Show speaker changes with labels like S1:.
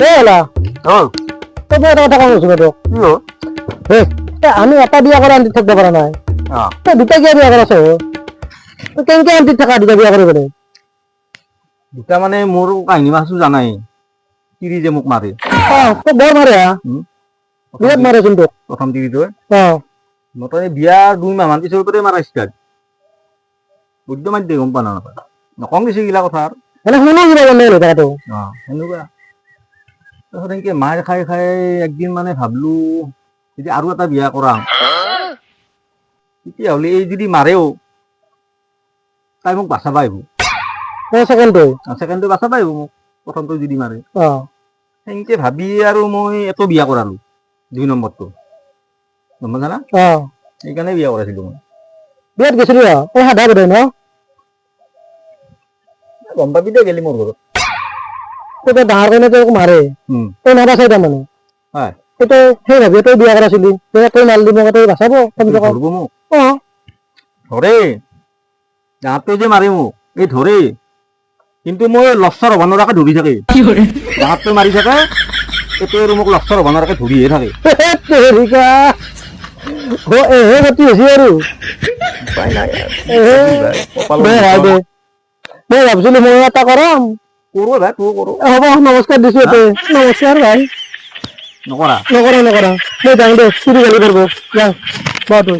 S1: ও
S2: এটা কথা কম আছো তোক
S1: কি হ'ল
S2: হে এ, আমি এটা বিয়া কৰা আন্টিত থাকিব পৰা নাই।
S1: অ
S2: দুটা কিয় বিয়া কৰাছ তই কেনেকে আন্টিত থাকা দুটা বিয়া কৰি কৰি
S1: দুটা মানে মোৰ কাহিনী মাছো জানাই। তিৰি যে মোক
S2: অ তই বৰ। বিৰাট মাৰে চোন তোক
S1: প্ৰথম তিৰিটোৱে।
S2: অ
S1: মোটামুটি বিয়াৰ দুই মাহ মান পিছৰ পৰাই মাৰা ষ্টাৰ্ট। বুদ্ধ দিয়ে গম পা না নাপায় নকওঁ কিছু এইগিলা কথা আৰু।
S2: এনে শুনো কিবা গম নাই কথাটো
S1: সেনেকুৱা। তাৰপিছত এনেকে মাৰ খাই খাই একদিন মানে ভাবলো যদি আৰু এটা বিয়া কৰা তেতিয়াহ'লে এই যদি মাৰেও তাই মোক বাচাব আহিব
S2: ছেকেণ্ডটো
S1: ছেকেণ্ডটো বাচাব আহিব মোক প্ৰথমটো যদি মাৰে। সেনেকে ভাবি আৰু মই এটো বিয়া কৰালো দুই নম্বৰটো। গম পাইছা না সেইকাৰণে বিয়া কৰাইছিলো মই।
S2: বিয়াত গৈছিলি
S1: গম পাবি দে গেলি মোৰ ঘৰত।
S2: তই ডাঙৰ কাৰণে তোক মাৰে। তই নাবাচাই তাৰমানে
S1: হয়।
S2: তই সেই ভাবি তই বিয়া কৰাইছিলি তই মাল দিব তই বাচাব
S1: মোক।
S2: অ।
S1: ধৰে। দাঁতে যে মাৰে মোক এই ধৰে। কিন্তু মই লচ্ছৰ হ'ব নোৱাৰাকে ধৰি থাকে। দাঁতটো মাৰি থাকে এইটো আৰু মোক লচ্ছৰ হ'ব নোৱাৰাকে ধৰিহে থাকে।
S2: এহে গতি হৈছে আৰু। মই ভাবছিলো মই এটা কৰাম।
S1: কৰো ভাই কৰো
S2: এ, হ'ব নমস্কাৰ দিছো তো নমস্কাৰ ভাই।
S1: নকৰা
S2: নকরা নকরা। মই যাওঁ দে চুৰি গালি কৰিব যাওঁ বাটো